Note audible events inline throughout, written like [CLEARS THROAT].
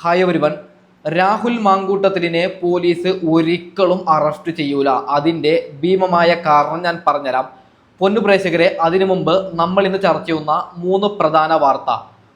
Hi ഒരുവൻ രാഹുൽ മാങ്കൂട്ടത്തിലിനെ police ഒരിക്കലും അറസ്റ്റ് ചെയ്യൂല. അതിന്റെ ഭീമമായ കാരണം ഞാൻ പറഞ്ഞുതരാം. പൊന്നു പ്രേക്ഷകരെ അതിനു മുമ്പ് നമ്മൾ ഇന്ന് ചർച്ച ചെയ്യുന്ന മൂന്ന് പ്രധാന വാർത്ത.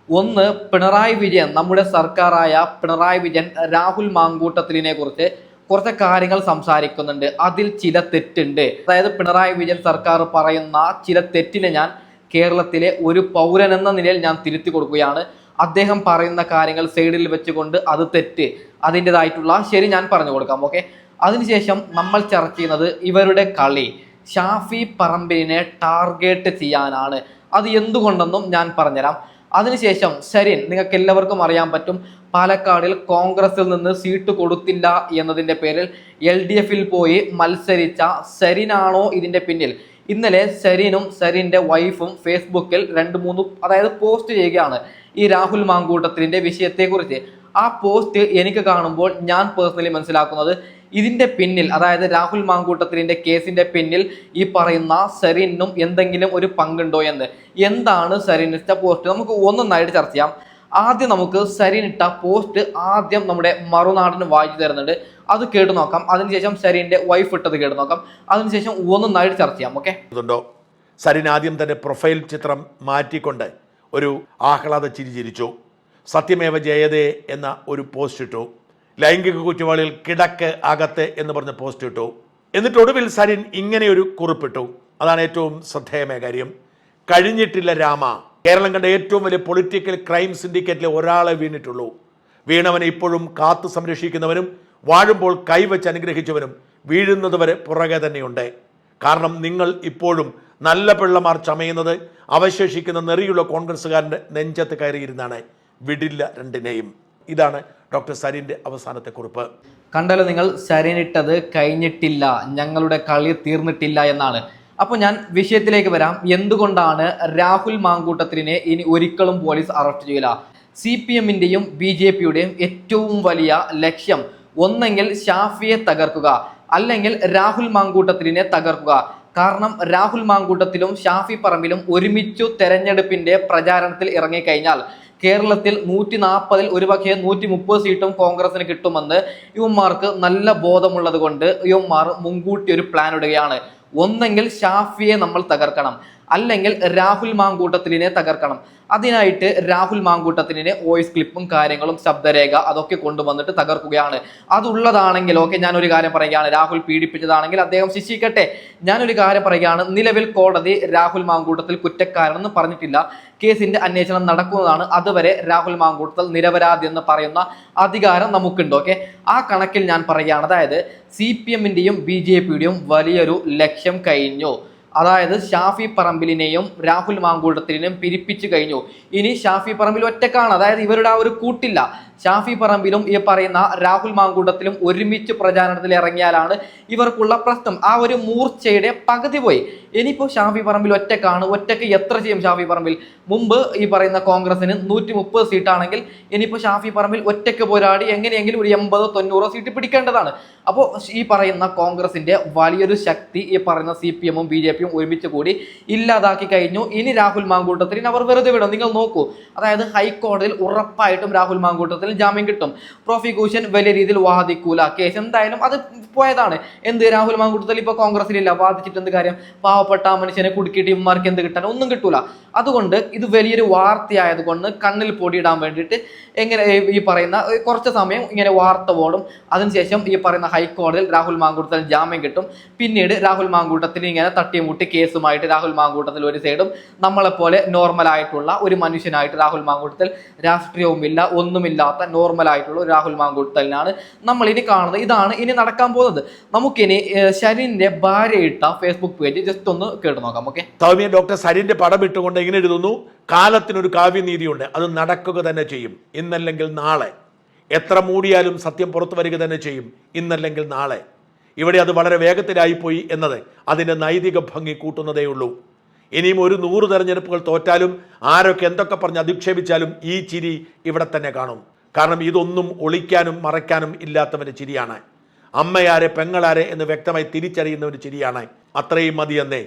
ഒന്ന് പിണറായി വിജയൻ നമ്മുടെ സർക്കാരായ പിണറായി വിജയൻ രാഹുൽ മാങ്കൂട്ടത്തിലിനെ കുറിച്ച് കുറച്ച് കാര്യങ്ങൾ സംസാരിക്കുന്നുണ്ട്. അതിൽ ചില തെറ്റുണ്ട്. അതായത് പിണറായി വിജയൻ സർക്കാർ പറയുന്ന ചില തെറ്റിനെ ഞാൻ കേരളത്തിലെ ഒരു പൗരൻ എന്ന നിലയിൽ ഞാൻ തിരുത്തി കൊടുക്കുകയാണ്. അദ്ദേഹം പറയുന്ന കാര്യങ്ങൾ സൈഡിൽ വെച്ചുകൊണ്ട് അത് തെറ്റ്. അതിന്റെതായിട്ടുള്ള ശരി ഞാൻ പറഞ്ഞു കൊടുക്കാം ഓക്കെ? അതിനുശേഷം നമ്മൾ ചർച്ച ചെയ്യുന്നത് ഇവരുടെ കളി. ഷാഫി പറമ്പിലിനെ ടാർഗറ്റ് ചെയ്യാനാണ്. അത് എന്തുകൊണ്ടെന്നും ഞാൻ പറഞ്ഞുതരാം. അതിനുശേഷം ശരി നിങ്ങൾക്ക് എല്ലാവർക്കും അറിയാൻ പറ്റും പാലക്കാടിൽ കോൺഗ്രസിൽ നിന്ന് സീറ്റ് കൊടുത്തില്ല എന്നതിന്റെ പേരിൽ എൽ ഡി എഫിൽ പോയി മത്സരിച്ച ശരിനാണോ ഇതിന്റെ പിന്നിൽ? ഇന്നലെ സരീനും സരീന്റെ വൈഫും ഫേസ്ബുക്കിൽ രണ്ട് മൂന്ന് അതായത് പോസ്റ്റ് ചെയ്യുകയാണ് ഈ രാഹുൽ മാങ്കൂട്ടത്തിന്റെ വിഷയത്തെക്കുറിച്ച്. ആ പോസ്റ്റ് എനിക്ക് കാണുമ്പോൾ ഞാൻ പേഴ്സണലി മനസ്സിലാക്കുന്നത് ഇതിന്റെ പിന്നിൽ അതായത് രാഹുൽ മാങ്കൂട്ടത്തിന്റെ കേസിന്റെ പിന്നിൽ ഈ പറയുന്ന സരീനും എന്തെങ്കിലും ഒരു പങ്കുണ്ടോ എന്ന്. എന്താണ് സരീനിട്ട പോസ്റ്റ് നമുക്ക് ഒന്നൊന്നായിട്ട് ചർച്ച ചെയ്യാം. ആദ്യം നമുക്ക് സരീനിട്ട പോസ്റ്റ് ആദ്യം നമ്മുടെ മറുനാടിന് വായിച്ചു തരുന്നുണ്ട്. അത് കേട്ട് നോക്കാം. അതിനുശേഷം സരീന്റെ വൈഫ് ഇട്ടത് കേട്ട് നോക്കാം. അതിനുശേഷം ഒന്നൊന്നായിട്ട് ചർച്ച ചെയ്യാം. ഓക്കെ സരിൻ ആദ്യം തന്നെ പ്രൊഫൈൽ ചിത്രം മാറ്റിക്കൊണ്ട് ഒരു ആഹ്ലാദ ചിരി ചിരിച്ചു. സത്യമേവ ജയതേ എന്ന ഒരു പോസ്റ്റ് ഇട്ടു. ലൈംഗിക കുറ്റവാളികൾ കിടക്ക് അകത്ത് എന്ന് പറഞ്ഞ പോസ്റ്റ് ഇട്ടു. എന്നിട്ട് ഒടുവിൽ സരിൻ ഇങ്ങനെ ഒരു കുറിപ്പിട്ടു. അതാണ് ഏറ്റവും ശ്രദ്ധേയമായ കാര്യം. കഴിഞ്ഞിട്ടില്ല രാമ. കേരളം കണ്ട ഏറ്റവും വലിയ പൊളിറ്റിക്കൽ ക്രൈം സിൻഡിക്കേറ്റിലെ ഒരാളെ വീണിട്ടുള്ളൂ. വീണവനെ ഇപ്പോഴും കാത്തു സംരക്ഷിക്കുന്നവനും വാഴുമ്പോൾ കൈവച്ച് അനുഗ്രഹിച്ചവനും വീഴുന്നത് വരെ പുറകെ തന്നെയുണ്ട്. കാരണം നിങ്ങൾ ഇപ്പോഴും നല്ല പിള്ളമാർ ചമയുന്നത് അവശേഷിക്കുന്ന നെറിയുള്ള കോൺഗ്രസ്സുകാരന്റെ നെഞ്ചത്ത് കയറിയിരുന്നാണ്. വിടില്ല രണ്ടിനെയും. ഇതാണ് ഡോക്ടർ സരീന്റെ അവസാനത്തെ കുറിപ്പ്. കണ്ടല്ലോ നിങ്ങൾ സരീനിട്ടത് കഴിഞ്ഞിട്ടില്ല. ഞങ്ങളുടെ കളി തീർന്നിട്ടില്ല എന്നാണ്. അപ്പോൾ ഞാൻ വിഷയത്തിലേക്ക് വരാം. എന്തുകൊണ്ടാണ് രാഹുൽ മാങ്കൂട്ടത്തിനെ ഇനി ഒരിക്കലും പോലീസ് അറസ്റ്റ് ചെയ്യില്ല? സി പി എമ്മിന്റെയും ബി ജെ പിയുടെയും ഏറ്റവും വലിയ ലക്ഷ്യം ഒന്നെങ്കിൽ ഷാഫിയെ തകർക്കുക അല്ലെങ്കിൽ രാഹുൽ മാങ്കൂട്ടത്തിനെ തകർക്കുക. കാരണം രാഹുൽ മാങ്കൂട്ടത്തിലും ഷാഫി പറമ്പിലും ഒരുമിച്ചു തെരഞ്ഞെടുപ്പിന്റെ പ്രചാരണത്തിൽ ഇറങ്ങിക്കഴിഞ്ഞാൽ കേരളത്തിൽ നൂറ്റി നാൽപ്പതിൽ ഒരുപക്ഷെ നൂറ്റി മുപ്പത് സീറ്റും കോൺഗ്രസിന് കിട്ടുമെന്ന് യുവന്മാർക്ക് നല്ല ബോധമുള്ളത് കൊണ്ട് യുവന്മാർ മുൻകൂട്ടി ഒരു പ്ലാൻ ഇടുകയാണ്. ഒന്നെങ്കിൽ ഷാഫിയെ നമ്മൾ തകർക്കണം. അല്ലെങ്കിൽ രാഹുൽ മാങ്കൂട്ടത്തിലിനെ തകർക്കണം. അതിനായിട്ട് രാഹുൽ മാങ്കൂട്ടത്തിലിനെ വോയിസ് ക്ലിപ്പും കാര്യങ്ങളും ശബ്ദരേഖ അതൊക്കെ കൊണ്ടുവന്നിട്ട് തകർക്കുകയാണ്. അതുള്ളതാണെങ്കിൽ ഓക്കെ ഞാനൊരു കാര്യം പറയുകയാണ്. രാഹുൽ പീഡിപ്പിച്ചതാണെങ്കിൽ അദ്ദേഹം ശിക്ഷിക്കട്ടെ. ഞാനൊരു കാര്യം പറയുകയാണ്. നിലവിൽ കോടതി രാഹുൽ മാങ്കൂട്ടത്തിൽ കുറ്റക്കാരനെന്ന് പറഞ്ഞിട്ടില്ല. കേസിന്റെ അന്വേഷണം നടക്കുന്നതാണ് അതുവരെ രാഹുൽ മാങ്കൂട്ടത്തിൽ നിരപരാധി എന്ന് പറയുന്ന അധികാരം നമുക്കുണ്ട് ഓക്കെ ആ കണക്കിൽ ഞാൻ പറയുകയാണ് അതായത് സി പി എമ്മിന്റെയും ബി ജെ പിയുടെയും വലിയൊരു ലക്ഷ്യം കഴിഞ്ഞു. അതായത് ഷാഫി പറമ്പിലിനെയും രാഹുൽ മാങ്കൂട്ടത്തിനെയും പിരിപ്പിച്ചു കഴിഞ്ഞു. ഇനി ഷാഫി പറമ്പിൽ ഒറ്റക്കാണ്. അതായത് ഇവരുടെ ആ ഒരു കൂട്ടില്ല. ഷാഫി പറമ്പിലും ഈ പറയുന്ന രാഹുൽ മാങ്കൂട്ടത്തിലും ഒരുമിച്ച് പ്രചാരണത്തിൽ ഇറങ്ങിയാലാണ് ഇവർക്കുള്ള പ്രശ്നം. ആ ഒരു മൂർച്ചയുടെ പകുതി പോയി. ഇനിയിപ്പോൾ ഷാഫി പറമ്പിൽ ഒറ്റക്കാണ്. ഒറ്റയ്ക്ക് എത്ര ചെയ്യും ഷാഫി പറമ്പിൽ? മുമ്പ് ഈ പറയുന്ന കോൺഗ്രസിന് നൂറ്റി മുപ്പത് സീറ്റാണെങ്കിൽ ഇനിയിപ്പോൾ ഷാഫി പറമ്പിൽ ഒറ്റയ്ക്ക് പോരാടി എങ്ങനെയെങ്കിലും ഒരു എൺപതോ തൊണ്ണൂറോ സീറ്റ് പിടിക്കേണ്ടതാണ്. അപ്പോൾ ഈ പറയുന്ന കോൺഗ്രസിന്റെ വലിയൊരു ശക്തി ഈ പറയുന്ന സി പി എമ്മും ബി ജെ പിയും ഒരുമിച്ച് കൂടി ഇല്ലാതാക്കി കഴിഞ്ഞു. ഇനി രാഹുൽ മാങ്കൂട്ടത്തിന് അവർ വെറുതെ വിടും. നിങ്ങൾ നോക്കൂ. അതായത് ഹൈക്കോടതിയിൽ ഉറപ്പായിട്ടും രാഹുൽ മാങ്കൂട്ടത്തിൽ ജാമ്യം കിട്ടും. പ്രോസിക്യൂഷൻ വലിയ രീതിയിൽ വാദിക്കൂല. കേസ് എന്തായാലും അത് പോയതാണ്. എന്ത് രാഹുൽ മാങ്കൂട്ടത്തിൽ ഇപ്പോൾ കോൺഗ്രസിലില്ല. വാദിച്ചിട്ട് എന്ത് കാര്യം? പാവപ്പെട്ട മനുഷ്യനെ കുടുക്കിയിട്ട് ഇമ്മാർക്ക് എന്ത് കിട്ടാൻ? ഒന്നും കിട്ടൂല. അതുകൊണ്ട് ഇത് വലിയൊരു വാർത്തയായതുകൊണ്ട് കണ്ണിൽ പൊടിയിടാൻ വേണ്ടിയിട്ട് എങ്ങനെ ഈ പറയുന്ന കുറച്ച് സമയം ഇങ്ങനെ വാർത്ത ഓടും അതിനുശേഷം ഈ പറയുന്ന ഹൈക്കോടതിയിൽ രാഹുൽ മാങ്കൂട്ടത്തിൽ ജാമ്യം കിട്ടും. പിന്നീട് രാഹുൽ മാങ്കൂട്ടത്തിൽ ഇങ്ങനെ തട്ടിമുട്ടി കേസുമായിട്ട് രാഹുൽ മാങ്കൂട്ടത്തിൽ ഒരു സൈഡും നമ്മളെപ്പോലെ നോർമൽ ആയിട്ടുള്ള ഒരു മനുഷ്യനായിട്ട് രാഹുൽ മാങ്കൂട്ടത്തിൽ രാഷ്ട്രീയവുമില്ല ഒന്നുമില്ലാത്ത നോർമൽ ആയിട്ടുള്ള ഒരു രാഹുൽ മാങ്കൂട്ടലിനാണ് നമ്മൾ ഇനി കാണുന്നത്. ഇതാണ് ഇനി നടക്കാൻ പോകുന്നത്. നമുക്കിനി ശരീരിന്റെ ഭാര്യ ഇട്ട ഫേസ്ബുക്ക് പേജ് ജസ്റ്റ് ഒന്ന് കേട്ടു നോക്കാം ഓക്കെ സൗമ്യ ഡോക്ടർ സരിന്റെ പടം ഇട്ടുകൊണ്ട് ഇങ്ങനെ എഴുതുന്നു? കാലത്തിനൊരു കാവ്യനീതിയുണ്ട് അത് നടക്കുക തന്നെ ചെയ്യും. ഇന്നല്ലെങ്കിൽ നാളെ. എത്ര മൂടിയാലും സത്യം പുറത്തു വരിക തന്നെ ചെയ്യും. ഇന്നല്ലെങ്കിൽ നാളെ. ഇവിടെ അത് വളരെ വേഗത്തിലായിപ്പോയി എന്നത് അതിന്റെ നൈതിക ഭംഗി കൂട്ടുന്നതേ ഉള്ളൂ. ഇനിയും ഒരു നൂറ് തെരഞ്ഞെടുപ്പുകൾ തോറ്റാലും ആരൊക്കെ എന്തൊക്കെ പറഞ്ഞ് അധിക്ഷേപിച്ചാലും ഈ ചിരി ഇവിടെ തന്നെ കാണും. കാരണം ഇതൊന്നും ഒളിക്കാനും മറയ്ക്കാനും ഇല്ലാത്തവന്റെ ചിരിയാണ്. അമ്മയാരെ പെങ്ങളാരെ എന്ന് വ്യക്തമായി തിരിച്ചറിയുന്ന ഒരു ചിരിയാണ്. അത്രയും മതിയെന്നേ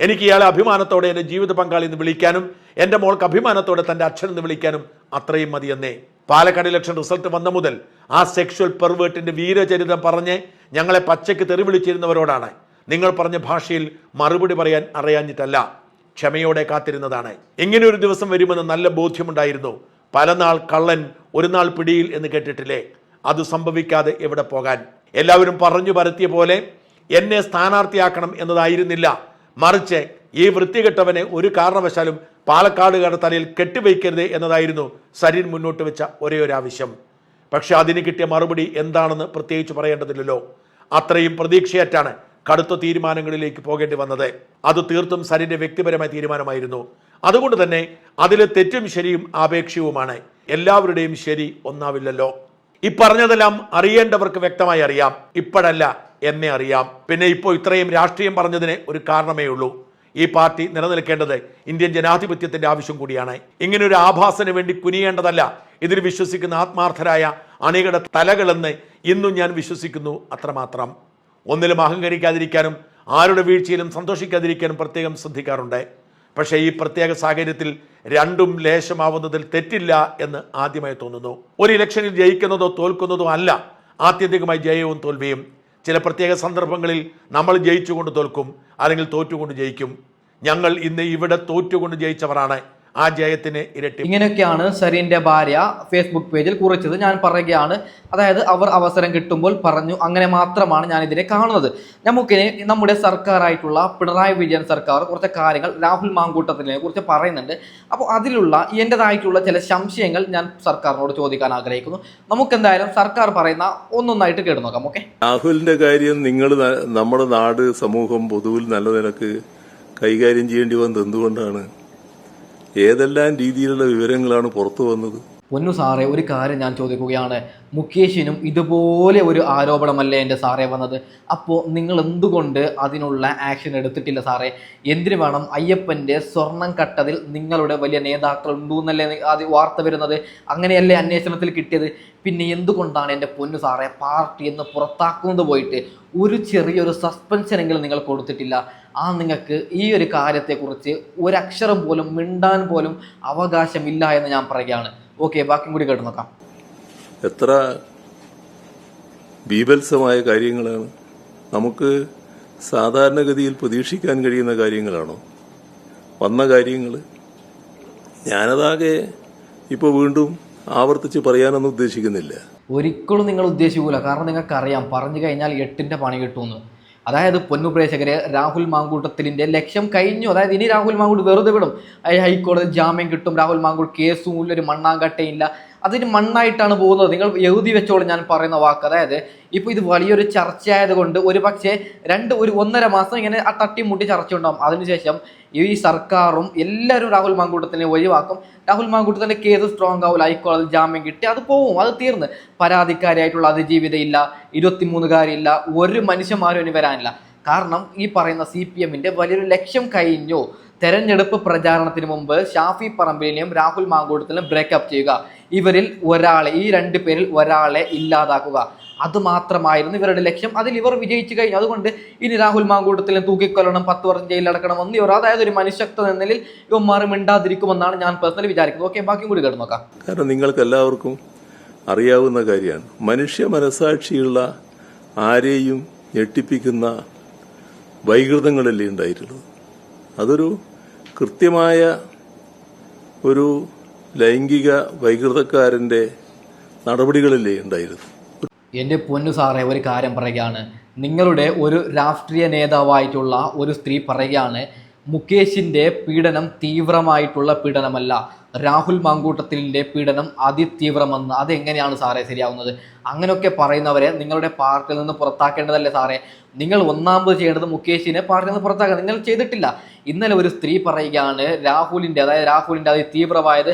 എനിക്ക് ഇയാളെ അഭിമാനത്തോടെ എന്റെ ജീവിത പങ്കാളി എന്ന് വിളിക്കാനും എന്റെ മോൾക്ക് അഭിമാനത്തോടെ തന്റെ അച്ഛൻ എന്ന് വിളിക്കാനും അത്രയും മതിയെന്നേ പാലക്കാട് ഇലക്ഷൻ റിസൾട്ട് വന്ന മുതൽ ആ സെക്ഷൽ പെർവേർട്ടിന്റെ വീരചരിതം പറഞ്ഞ് ഞങ്ങളെ പച്ചയ്ക്ക് തെറിവിളിച്ചിരുന്നവരോടാണ് നിങ്ങൾ പറഞ്ഞ ഭാഷയിൽ മറുപടി പറയാൻ അറിയാഞ്ഞിട്ടല്ല ക്ഷമയോടെ കാത്തിരുന്നതാണ്. ഇങ്ങനെ ഒരു ദിവസം വരുമെന്ന് നല്ല ബോധ്യമുണ്ടായിരുന്നു. പല നാൾ കള്ളൻ ഒരു നാൾ പിടിയിൽ എന്ന് കേട്ടിട്ടില്ലേ? അത് സംഭവിക്കാതെ എവിടെ പോകാൻ? എല്ലാവരും പറഞ്ഞു പരത്തിയ പോലെ എന്നെ സ്ഥാനാർത്ഥിയാക്കണം എന്നതായിരുന്നില്ല. മറിച്ച് ഈ വൃത്തികെട്ടവനെ ഒരു കാരണവശാലും പാലക്കാടുകാരുടെ തലയിൽ കെട്ടിവയ്ക്കരുത് എന്നതായിരുന്നു സരിൻ മുന്നോട്ട് വെച്ച ഒരേ ഒരു ആവശ്യം പക്ഷെ അതിന് കിട്ടിയ മറുപടി എന്താണെന്ന് പ്രത്യേകിച്ച് പറയേണ്ടതില്ലല്ലോ. അത്രയും പ്രതീക്ഷയറ്റാണ് കടുത്ത തീരുമാനങ്ങളിലേക്ക് പോകേണ്ടി വന്നത്. അത് തീർത്തും സരിന്റെ വ്യക്തിപരമായ തീരുമാനമായിരുന്നു. അതുകൊണ്ട് തന്നെ അതിലെ തെറ്റും ശരിയും ആപേക്ഷികവുമാണ്. എല്ലാവരുടെയും ശരി ഒന്നാവില്ലല്ലോ. ഈ പറഞ്ഞതെല്ലാം അറിയേണ്ടവർക്ക് വ്യക്തമായി അറിയാം. ഇപ്പോഴല്ല എന്നെ അറിയാം. പിന്നെ ഇപ്പോൾ ഇത്രയും രാഷ്ട്രീയം പറഞ്ഞതിന് ഒരു കാരണമേ ഉള്ളൂ ഈ പാർട്ടി നിലനിൽക്കേണ്ടത് ഇന്ത്യൻ ജനാധിപത്യത്തിന്റെ ആവശ്യം കൂടിയാണ്. ഇങ്ങനെ ഒരു ആഭാസന് വേണ്ടി കുനിയേണ്ടതല്ല. ഇതിൽ വിശ്വസിക്കുന്ന ആത്മാർത്ഥരായ അണികളുടെ തലകളെന്ന് ഇന്നും ഞാൻ വിശ്വസിക്കുന്നു അത്രമാത്രം. ഒന്നിലും അഹങ്കരിക്കാതിരിക്കാനും ആരുടെ വീഴ്ചയിലും സന്തോഷിക്കാതിരിക്കാനും പ്രത്യേകം ശ്രദ്ധിക്കാറുണ്ട്. പക്ഷേ ഈ പ്രത്യേക സാഹചര്യത്തിൽ രണ്ടും ലേശമാവുന്നതിൽ തെറ്റില്ല എന്ന് ആദ്യമായി തോന്നുന്നു. ഒരു ഇലക്ഷനിൽ ജയിക്കുന്നതോ തോൽക്കുന്നതോ അല്ല ആത്യന്തികമായി ജയവും തോൽവിയും. ചില പ്രത്യേക സന്ദർഭങ്ങളിൽ നമ്മൾ ജയിച്ചുകൊണ്ട് തോൽക്കും അല്ലെങ്കിൽ തോറ്റുകൊണ്ട് ജയിക്കും. ഞങ്ങൾ ഇന്ന് ഇവിടെ തോറ്റുകൊണ്ട് ജയിച്ചവരാണ്. ആ ജയത്തിന് ഇരട്ടി ഇങ്ങനെയൊക്കെയാണ് സരീന്റെ ഭാര്യ ഫേസ്ബുക്ക് പേജിൽ കുറിച്ചത്. ഞാൻ പറയുകയാണ് അതായത് അവർ അവസരം കിട്ടുമ്പോൾ പറഞ്ഞു അങ്ങനെ മാത്രമാണ് ഞാൻ ഇതിനെ കാണുന്നത്. നമുക്കിനി നമ്മുടെ സർക്കാരായിട്ടുള്ള പിണറായി വിജയൻ സർക്കാർ കുറച്ച് കാര്യങ്ങൾ രാഹുൽ മാങ്കൂട്ടത്തിനെ കുറിച്ച് പറയുന്നുണ്ട്. അപ്പോൾ അതിലുള്ള എന്റെതായിട്ടുള്ള ചില സംശയങ്ങൾ ഞാൻ സർക്കാരിനോട് ചോദിക്കാൻ ആഗ്രഹിക്കുന്നു. നമുക്ക് എന്തായാലും സർക്കാർ പറയുന്ന ഒന്നൊന്നായിട്ട് കേട്ട് നോക്കാം ഓക്കെ? രാഹുലിന്റെ കാര്യം നിങ്ങൾ നമ്മുടെ നാട് സമൂഹം പൊതുവിൽ നല്ല നിലയ്ക്ക് കൈകാര്യം ചെയ്യേണ്ടി വന്നത് എന്തുകൊണ്ടാണ്? ഏതെല്ലാം രീതിയിലുള്ള വിവരങ്ങളാണ് പുറത്തു വന്നത്? പൊന്നു സാറേ ഒരു കാര്യം ഞാൻ ചോദിക്കുകയാണ്. മുകേഷിനും ഇതുപോലെ ഒരു ആരോപണമല്ലേ എന്റെ സാറേ വന്നത്? അപ്പോൾ നിങ്ങൾ എന്തുകൊണ്ട് അതിനുള്ള ആക്ഷൻ എടുത്തിട്ടില്ല സാറേ? എന്തിനു വേണം അയ്യപ്പന്റെ സ്വർണം കട്ടതിൽ നിങ്ങളുടെ വലിയ നേതാക്കൾ ഉണ്ടെന്നല്ലേ അത് വാർത്ത വരുന്നത്? അങ്ങനെയല്ലേ അന്വേഷണത്തിൽ കിട്ടിയത്? പിന്നെ എന്തുകൊണ്ടാണ് എന്റെ പൊന്നു സാറേ പാർട്ടി എന്ന് പുറത്താക്കുന്നത് പോയിട്ട് ഒരു ചെറിയൊരു സസ്പെൻഷനെങ്കിലും നിങ്ങൾ കൊടുത്തിട്ടില്ല? ആ നിങ്ങൾക്ക് ഈ ഒരു കാര്യത്തെക്കുറിച്ച് ഒരക്ഷരം പോലും മിണ്ടാൻ പോലും അവകാശമില്ല എന്ന് ഞാൻ പറയുകയാണ്. ഓക്കെ ബാക്കി കൂടി കേട്ട് നോക്കാം. എത്ര ബീഭത്സമായ കാര്യങ്ങളാണ്. നമുക്ക് സാധാരണഗതിയിൽ പ്രതീക്ഷിക്കാൻ കഴിയുന്ന കാര്യങ്ങളാണോ? വന്ന കാര്യങ്ങൾ ഞാനതാകെ ഇപ്പോൾ വീണ്ടും ആവർത്തിച്ച് പറയാനൊന്നും ഉദ്ദേശിക്കുന്നില്ല. ഒരിക്കലും നിങ്ങൾ ഉദ്ദേശിക്കൂല. കാരണം നിങ്ങൾക്കറിയാം പറഞ്ഞു കഴിഞ്ഞാൽ എട്ടിന്റെ പണി കിട്ടുമെന്ന്. അതായത് പൊന്നുപ്രേക്ഷകര് രാഹുൽ മാങ്കൂട്ടത്തിലിന്റെ ലക്ഷ്യം കഴിഞ്ഞു. അതായത് ഇനി രാഹുൽ മാങ്കൂട്ട് വെറുതെ വിടും. ഹൈക്കോടതി ജാമ്യം കിട്ടും. രാഹുൽ മാങ്കൂട്ട് കേസും ഇല്ല ഒരു മണ്ണാങ്കട്ടയില്ല അതിന് മണ്ണായിട്ടാണ് പോകുന്നത്. നിങ്ങൾ എഴുതി വെച്ചോളൂ ഞാൻ പറയുന്ന വാക്ക്. അതായത് ഇപ്പോൾ ഇത് വലിയൊരു ചർച്ചയായത് കൊണ്ട് ഒരു പക്ഷേ രണ്ട് ഒരു ഒന്നര മാസം ഇങ്ങനെ ആ തട്ടിമുട്ടി ചർച്ച ഉണ്ടാവും അതിനുശേഷം ഈ സർക്കാരും എല്ലാവരും രാഹുൽ മാങ്കൂട്ടത്തിനെ ഒഴിവാക്കും. രാഹുൽ മാങ്കൂട്ടത്തിന്റെ കേസ് സ്ട്രോങ് ആവില്ല ഹൈക്കോടതി ജാമ്യം കിട്ടി അത് പോവും അത് തീർന്ന്. പരാതിക്കാരിയായിട്ടുള്ള അതിജീവിതയില്ല ഇരുപത്തിമൂന്നുകാരില്ല ഒരു മനുഷ്യന്മാരും ഇനി വരാനില്ല. കാരണം ഈ പറയുന്ന സി പി എമ്മിന്റെ വലിയൊരു ലക്ഷ്യം കഴിഞ്ഞു. തെരഞ്ഞെടുപ്പ് പ്രചാരണത്തിന് മുമ്പ് ഷാഫി പറമ്പിലിനെയും രാഹുൽ മാങ്കൂട്ടത്തിനും ബ്രേക്കപ്പ് ചെയ്യുക. ഇവരിൽ ഒരാളെ ഈ രണ്ട് പേരിൽ ഒരാളെ ഇല്ലാതാക്കുക. അത് മാത്രമായിരുന്നു ഇവരുടെ ലക്ഷ്യം. അതിൽ ഇവർ വിജയിച്ചു കഴിഞ്ഞു. അതുകൊണ്ട് ഇനി രാഹുൽ മാങ്കൂട്ടത്തിലും തൂക്കിക്കൊല്ലണം പത്ത് വർഷം ജയിലടക്കണം എന്ന് ഇവർ അതായത് ഒരു മനുഷ്യത്വ നിലയിൽ ഇവന്മാർ മിണ്ടാതിരിക്കുമെന്നാണ് ഞാൻ പേഴ്സണലി വിചാരിക്കുന്നത്. ഓക്കെ ബാക്കിയും കൂടി കേട്ട് നോക്കാം. കാരണം നിങ്ങൾക്ക് എല്ലാവർക്കും അറിയാവുന്ന കാര്യമാണ്. മനുഷ്യ മനസാക്ഷിയുള്ള ആരെയും ഞെട്ടിപ്പിക്കുന്ന വൈകൃതങ്ങളല്ലേ ഉണ്ടായിരുന്നത് അതൊരു കൃത്യമായ ഒരു ലൈംഗിക വൈകൃതക്കാരന്റെ നടപടികളില്ലേ ഉണ്ടായിരുന്നു. എന്റെ പൊന്നു സാറേ ഒരു കാര്യം പറയുകയാണ്. നിങ്ങളുടെ ഒരു രാഷ്ട്രീയ നേതാവായിട്ടുള്ള ഒരു സ്ത്രീ പറയുകയാണ് മുകേഷിന്റെ പീഡനം തീവ്രമായിട്ടുള്ള പീഡനമല്ല. രാഹുൽ മാങ്കൂട്ടത്തിലിന്റെ പീഡനം അതിതീവ്രമെന്ന് അതെങ്ങനെയാണ് സാറേ ശരിയാവുന്നത്? അങ്ങനെയൊക്കെ പറയുന്നവരെ നിങ്ങളുടെ പാർട്ടിയിൽ നിന്ന് പുറത്താക്കേണ്ടതല്ലേ സാറേ? നിങ്ങൾ ഒന്നാമത് ചെയ്യേണ്ടത് മുകേഷിനെ പാർട്ടിയിൽ നിന്ന് പുറത്താക്കുക. നിങ്ങൾ ചെയ്തിട്ടില്ല. ഇന്നലെ ഒരു സ്ത്രീ പറയുകയാണ് രാഹുലിന്റെ അതായത് രാഹുലിന്റെ അതിതീവ്രമായത്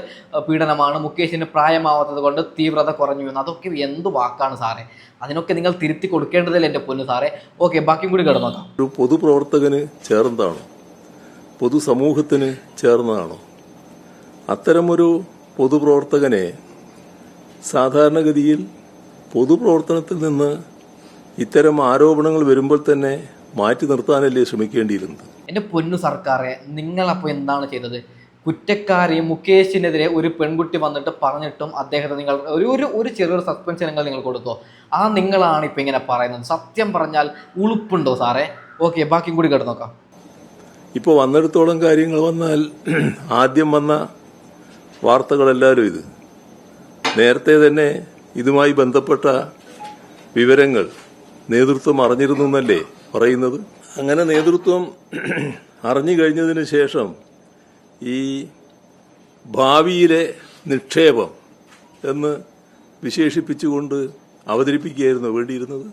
പീഡനമാണ്. മുകേഷിന് പ്രായമാവാത്തത് കൊണ്ട് തീവ്രത കുറഞ്ഞു എന്ന്. അതൊക്കെ എന്ത് വാക്കാണ് സാറേ? അതിനൊക്കെ നിങ്ങൾ തിരുത്തി കൊടുക്കേണ്ടതല്ലേ എന്റെ പൊന്ന് സാറേ? ഓക്കെ ബാക്കിയും കൂടി കിടന്നോക്കാം ഒരു പൊതുപ്രവർത്തകന് ചേർന്നതാണോ? പൊതുസമൂഹത്തിന് ചേർന്നതാണോ? അത്തരമൊരു പൊതുപ്രവർത്തകനെ സാധാരണഗതിയിൽ പൊതുപ്രവർത്തനത്തിൽ നിന്ന് ഇത്തരം ആരോപണങ്ങൾ വരുമ്പോൾ തന്നെ മാറ്റി നിർത്താനല്ലേ ശ്രമിക്കേണ്ടിയിരുന്നത്? എന്റെ പൊന്നു സർക്കാരെ നിങ്ങളപ്പോൾ എന്താണ് ചെയ്തത്? കുറ്റക്കാരി മുകേഷിനെതിരെ ഒരു പെൺകുട്ടി വന്നിട്ട് പറഞ്ഞിട്ടും അദ്ദേഹത്തെ നിങ്ങൾ ഒരു ഒരു ഒരു ചെറിയൊരു സസ്പെൻഷൻ നിങ്ങൾ നിങ്ങൾ കൊടുത്തോ? ആ നിങ്ങളാണ് ഇപ്പം ഇങ്ങനെ പറയുന്നത്. സത്യം പറഞ്ഞാൽ ഉളുപ്പുണ്ടോ സാറേ? ഓക്കെ ബാക്കിയും കൂടി കേട്ട് നോക്കാം. ഇപ്പോൾ വന്നിടത്തോളം കാര്യങ്ങൾ വന്നാൽ [CLEARS THROAT] ആദ്യം വന്ന വാർത്തകളെല്ലാവരും ഇത്. നേരത്തെ തന്നെ ഇതുമായി ബന്ധപ്പെട്ട വിവരങ്ങൾ നേതൃത്വം അറിഞ്ഞിരുന്നു എന്നല്ലേ പറയുന്നത്? അങ്ങനെ നേതൃത്വം അറിഞ്ഞു കഴിഞ്ഞതിന് ശേഷം ഈ ഭാവിയിലെ നിക്ഷേപം എന്ന് വിശേഷിപ്പിച്ചുകൊണ്ട് അവതരിപ്പിക്കുകയായിരുന്നു. വേണ്ടിയിരുന്നത്?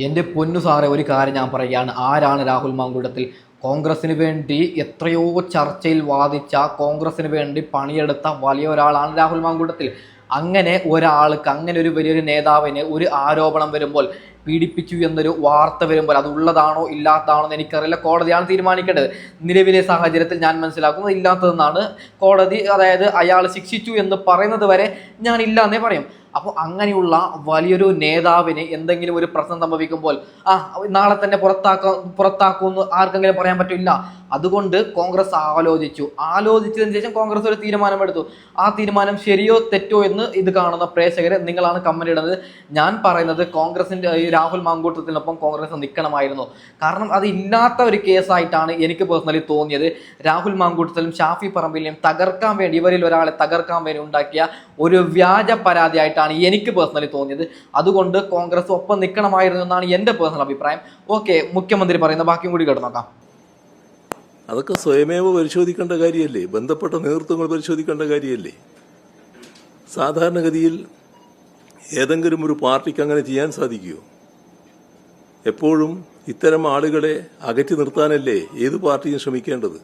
എന്റെ പൊന്നു സാറേ ഒരു കാര്യം ഞാൻ പറയുകയാണ്. ആരാണ് രാഹുൽ മാങ്കുടത്തിൽ കോൺഗ്രസിന് വേണ്ടി എത്രയോ ചർച്ചയിൽ വാദിച്ച കോൺഗ്രസിന് വേണ്ടി പണിയെടുത്ത വലിയ ഒരാളാണ് രാഹുൽ മാങ്കൂട്ടത്തിൽ. അങ്ങനെ ഒരാൾക്ക് അങ്ങനെ ഒരു വലിയൊരു നേതാവിന് ഒരു ആരോപണം വരുമ്പോൾ പീഡിപ്പിച്ചു എന്നൊരു വാർത്ത വരുമ്പോൾ അത് ഉള്ളതാണോ ഇല്ലാത്തതാണോ എന്ന് എനിക്കറിയില്ല. കോടതിയാണ് തീരുമാനിക്കേണ്ടത്. നിലവിലെ സാഹചര്യത്തിൽ ഞാൻ മനസ്സിലാക്കുന്നത് ഇല്ലാത്തതെന്നാണ് കോടതി. അതായത് അയാൾ ശിക്ഷിച്ചു എന്ന് പറയുന്നത് വരെ ഞാൻ ഇല്ല എന്നേ പറയും. അപ്പോൾ അങ്ങനെയുള്ള വലിയൊരു നേതാവിന് എന്തെങ്കിലും ഒരു പ്രശ്നം സംഭവിക്കുമ്പോൾ ആ നാളെ തന്നെ പുറത്താക്ക പുറത്താക്കുമെന്ന് ആർക്കെങ്കിലും പറയാൻ പറ്റില്ല. അതുകൊണ്ട് കോൺഗ്രസ് ആലോചിച്ചു. ആലോചിച്ചതിന് ശേഷം കോൺഗ്രസ് ഒരു തീരുമാനമെടുത്തു. ആ തീരുമാനം ശരിയോ തെറ്റോ എന്ന് ഇത് കാണുന്ന പ്രേക്ഷകരെ നിങ്ങളാണ് കമന്റ് ഇടുന്നത്. ഞാൻ പറയുന്നത് കോൺഗ്രസിന്റെ ഈ രാഹുൽ മാങ്കൂട്ടത്തിനൊപ്പം കോൺഗ്രസ് നിൽക്കണമായിരുന്നു കാരണം അത് ഇല്ലാത്ത ഒരു കേസായിട്ടാണ് എനിക്ക് പേഴ്സണലി തോന്നിയത്. രാഹുൽ മാങ്കൂട്ടത്തിലും ഷാഫി പറമ്പിലും തകർക്കാൻ വേണ്ടി ഇവരിൽ ഒരാളെ തകർക്കാൻ വേണ്ടി ഉണ്ടാക്കിയ ഒരു വ്യാജ പരാതിയായിട്ടാണ് എനിക്ക് പേഴ്സണലി തോന്നിയത്. അതുകൊണ്ട് കോൺഗ്രസ് ഒപ്പം നിൽക്കണമായിരുന്നു എന്നാണ് എന്റെ പേഴ്സണൽ അഭിപ്രായം. ഓക്കെ മുഖ്യമന്ത്രി പറയുന്ന ബാക്കിയും കൂടി കേട്ട് നോക്കാം. അതൊക്കെ സ്വയമേവ പരിശോധിക്കേണ്ട കാര്യമല്ലേ? ബന്ധപ്പെട്ട നേതൃത്വങ്ങൾ പരിശോധിക്കേണ്ട കാര്യമല്ലേ? സാധാരണഗതിയിൽ ഏതെങ്കിലും ഒരു പാർട്ടിക്ക് അങ്ങനെ ചെയ്യാൻ സാധിക്കുമോ എപ്പോഴും ഇത്തരം ആളുകളെ അകറ്റി നിർത്താനല്ലേ ഏത് പാർട്ടിയും ശ്രമിക്കേണ്ടത്?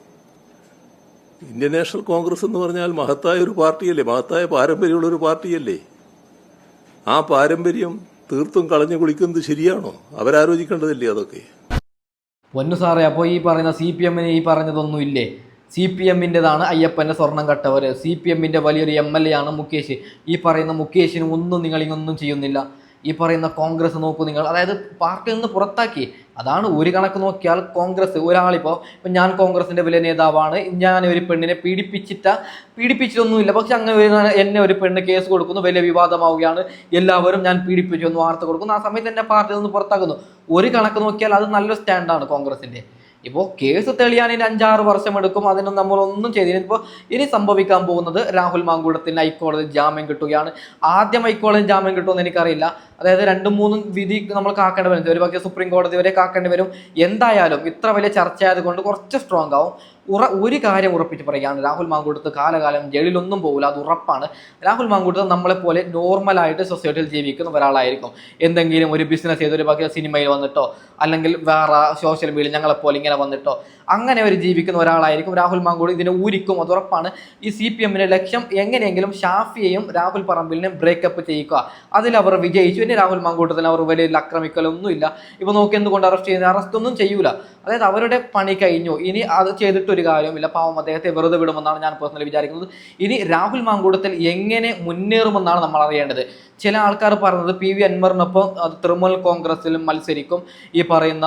ഇന്ത്യൻ നാഷണൽ കോൺഗ്രസ് എന്ന് പറഞ്ഞാൽ മഹത്തായ ഒരു പാർട്ടിയല്ലേ? മഹത്തായ പാരമ്പര്യമുള്ള ഒരു പാർട്ടിയല്ലേ? ആ പാരമ്പര്യം തീർത്തും കളഞ്ഞു കുളിക്കുന്നത് ശരിയാണോ? അവരാലോചിക്കേണ്ടതില്ലേ അതൊക്കെ? പൊന്നു സാറേ അപ്പോൾ ഈ പറയുന്ന സി പി എമ്മിന് ഈ പറഞ്ഞതൊന്നും ഇല്ലേ സി പി എമ്മിന്റെതാണ് അയ്യപ്പന്റെ സ്വർണം കട്ടവർ സി പി എമ്മിന്റെ വലിയൊരു എം എൽ എ ആണ് മുകേഷ്. ഈ പറയുന്ന മുകേഷിന് ഒന്നും നിങ്ങളിങ്ങൊന്നും ചെയ്യുന്നില്ല. ഈ പറയുന്ന കോൺഗ്രസ് നോക്കൂ നിങ്ങൾ. അതായത് പാർട്ടിയിൽ നിന്ന് പുറത്താക്കി. അതാണ് ഒരു കണക്ക് നോക്കിയാൽ കോൺഗ്രസ് ഒരാളിപ്പോൾ ഇപ്പം ഞാൻ കോൺഗ്രസിന്റെ വലിയ നേതാവാണ്. ഞാൻ ഒരു പെണ്ണിനെ പീഡിപ്പിച്ചിട്ട പീഡിപ്പിച്ചിട്ടൊന്നുമില്ല. പക്ഷെ അങ്ങനെ ഒരു എന്നെ ഒരു പെണ്ണ് കേസ് കൊടുക്കുന്നു വലിയ വിവാദമാവുകയാണ്. എല്ലാവരും ഞാൻ പീഡിപ്പിച്ചു എന്ന് വാർത്ത കൊടുക്കുന്നു. ആ സമയത്ത് എന്നെ പാർട്ടിയിൽ നിന്ന് പുറത്താക്കുന്നു. ഒരു കണക്ക് നോക്കിയാൽ അത് നല്ലൊരു സ്റ്റാൻഡാണ് കോൺഗ്രസിന്റെ ഇപ്പോൾ കേസ് തെളിയാൻ ഇനി അഞ്ചാറ് വർഷം എടുക്കും അതിനും നമ്മളൊന്നും ചെയ്തില്ല. ഇപ്പോൾ ഇനി സംഭവിക്കാൻ പോകുന്നത് രാഹുൽ മാങ്കൂടത്തിന് ഹൈക്കോടതി ജാമ്യം കിട്ടുകയാണ്. ആദ്യം ഹൈക്കോടതി ജാമ്യം കിട്ടുമെന്ന് എനിക്കറിയില്ല. അതായത് രണ്ടും മൂന്നും വിധി നമ്മൾ കാക്കേണ്ടി വരും. ഒരു പക്ഷേ സുപ്രീം കോടതി വരെ കാക്കേണ്ടി വരും. എന്തായാലും ഇത്ര വലിയ ചർച്ച ആയതുകൊണ്ട് കുറച്ച് സ്ട്രോങ് ആവും. ഉറ ഒരു കാര്യം ഉറപ്പിച്ച് പറയുകയാണ് രാഹുൽ മാങ്കൂട്ടത്ത് കാലകാലം ജയിലിലൊന്നും പോകില്ല അത് ഉറപ്പാണ്. രാഹുൽ മാങ്കൂട്ടത്ത് നമ്മളെപ്പോലെ നോർമലായിട്ട് സൊസൈറ്റിയിൽ ജീവിക്കുന്ന ഒരാളായിരിക്കും. എന്തെങ്കിലും ഒരു ബിസിനസ് ചെയ്ത് ഒരു പക്ഷേ സിനിമയിൽ വന്നിട്ടോ അല്ലെങ്കിൽ വേറെ സോഷ്യൽ മീഡിയ ഞങ്ങളെപ്പോലെ ഇങ്ങനെ വന്നിട്ടോ അങ്ങനെ ഒരു ജീവിക്കുന്ന ഒരാളായിരിക്കും. രാഹുൽ മാങ്കോട് ഇതിനെ ഊരിക്കും. അത് ഉറപ്പാണ്. ഈ സി പി എമ്മിന്റെ ലക്ഷ്യം എങ്ങനെയെങ്കിലും ഷാഫിയെയും രാഹുൽ പറമ്പിലിനെയും ബ്രേക്കപ്പ് ചെയ്യുക അതിൽ അവർ വിജയിച്ചു. ഇനി രാഹുൽ മാങ്കൂട്ടത്തിന് അവർ വലിയ ആക്രമിക്കലൊന്നുമില്ല. ഇപ്പൊ നോക്കി എന്തുകൊണ്ട് അറസ്റ്റ് ചെയ്യുന്ന അറസ്റ്റ് ഒന്നും ചെയ്യൂല. അതായത് അവരുടെ പണി കഴിഞ്ഞു. ഇനി അത് ചെയ്തിട്ടൊരു കാര്യമില്ല പാവം അദ്ദേഹത്തെ വെറുതെ വിടുമെന്നാണ് ഞാൻ പേഴ്സണലി വിചാരിക്കുന്നത്. ഇനി രാഹുൽ മാങ്കൂട്ടത്തിൽ എങ്ങനെ മുന്നേറുമെന്നാണ് നമ്മൾ അറിയേണ്ടത്. ചില ആൾക്കാർ പറയുന്നത് പി വി അൻവറിനൊപ്പം തൃണമൂൽ കോൺഗ്രസിലും മത്സരിക്കും. ഈ പറയുന്ന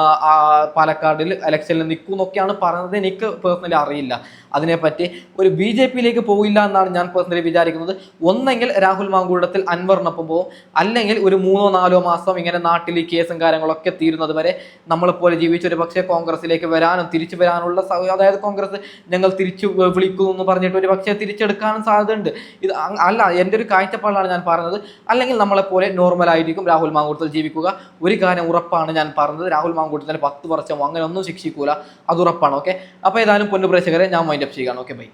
പാലക്കാടിൽ ഇലക്ഷനിൽ നിൽക്കും എന്നൊക്കെയാണ് പറയുന്നത് എനിക്ക് പേഴ്സണലി അറിയില്ല. അതിനെപ്പറ്റി ഒരു ബി ജെ പിയിലേക്ക് പോകില്ല എന്നാണ് ഞാൻ പേഴ്സണലി വിചാരിക്കുന്നത്. ഒന്നെങ്കിൽ രാഹുൽ മാങ്കൂടത്തിൽ അൻവറിനൊപ്പം പോകും അല്ലെങ്കിൽ ഒരു മൂന്നോ നാലോ മാസം ഇങ്ങനെ നാട്ടിൽ ഈ കേസും കാര്യങ്ങളൊക്കെ തീരുന്നത് വരെ നമ്മളെപ്പോലെ ജീവിച്ചൊരു പക്ഷേ കോൺഗ്രസിലേക്ക് വരാനും തിരിച്ചു വരാനുള്ള അതായത് കോൺഗ്രസ് ഞങ്ങൾ തിരിച്ചു വിളിക്കുന്നു എന്ന് പറഞ്ഞിട്ട് ഒരു പക്ഷേ തിരിച്ചെടുക്കാനും സാധ്യതയുണ്ട്. ഇത് അല്ല എന്റെ ഒരു കാഴ്ചപ്പാടാണ് ഞാൻ പറഞ്ഞത്. അല്ലെങ്കിൽ നമ്മളെപ്പോലെ നോർമൽ ആയിരിക്കും രാഹുൽ മാങ്കൂടത്തിൽ ജീവിക്കുക. ഒരു കാര്യം ഉറപ്പാണ് ഞാൻ പറഞ്ഞത്. രാഹുൽ മാങ്കൂട്ടത്തിന് പത്ത് വർഷം അങ്ങനെ ഒന്നും ശിക്ഷിക്കൂല. അത് ഉറപ്പാണ് ഓക്കെ? അപ്പോൾ ഏതായാലും പൊന്നു പ്രേക്ഷകരെ ഞാൻ മൈൻഡ് അപ്പ് ചെയ്യുകയാണ് ഓക്കെ ബൈ